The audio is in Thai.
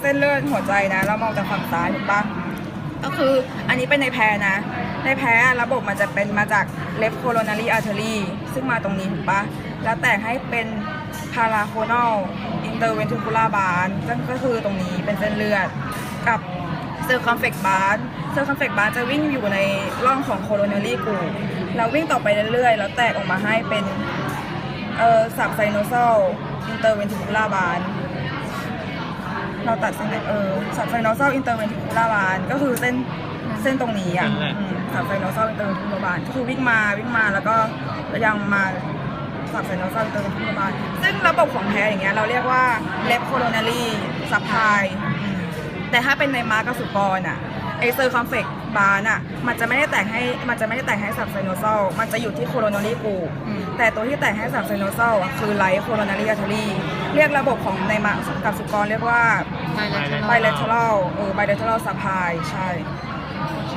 เส้นเลือดหัวใจนะเรามองจากฝั่งซ้ายถูกปะก็คืออันนี้เป็นในแพรนะ ในแพรระบบมันจะเป็นมาจาก left coronary artery ซึ่งมาตรงนี้ถูกปะแล้วแตกให้เป็น paraconal interventricular band ซึ่งก็คือตรงนี้เป็นเส้นเลือดกับ circumflex band circumflex band จะวิ่งอยู่ในร่องของ coronary กูแล้ววิ่งต่อไปเรื่อยๆ แล้วแตกออกมาให้เป็นเอ่อสับไซโนโซลอินเตอร์เวนทิคูล่าบาน เราตัดเส้นไหนเออสับไซโนซ a ลอินเตอร์เวนทิคูล่าบานก็คือเส้นเส้นตรงนี้อะเส้นแรกอืมสับไซโนซ a ลอินเตอร์เวนทิคูล่าบานก็คือวิ่งมาวิ่งมาแล้วก็ยังมาสับไซโนซ a ลอินเตอร์เวนทิคูล่าบานซึ่งระบบของแพ้อย่างเงี้ยเราเรียกว่าเลฟโคโรนารีซัพพลายแต่ถ้าเป็นในมาร์กบสุกรอะ ไอเซอร์คอมเฟกบานอะมันจะไม่ได้แต่งให้มันจะไม่ได้แต่งให้สับไซโนซ a ลมันจะอยู่ที่โคโรนารีกูแต่ตัวที่แต่งให้สับไซโนเซลคือไลท์โคโรนารีอาร์เทอรี่เรียกระบบของในมากับสุกรเรียกว่าไปแล้วไบเลท r รัลเออไบเลท r รัลซัพพลายใช่โอเค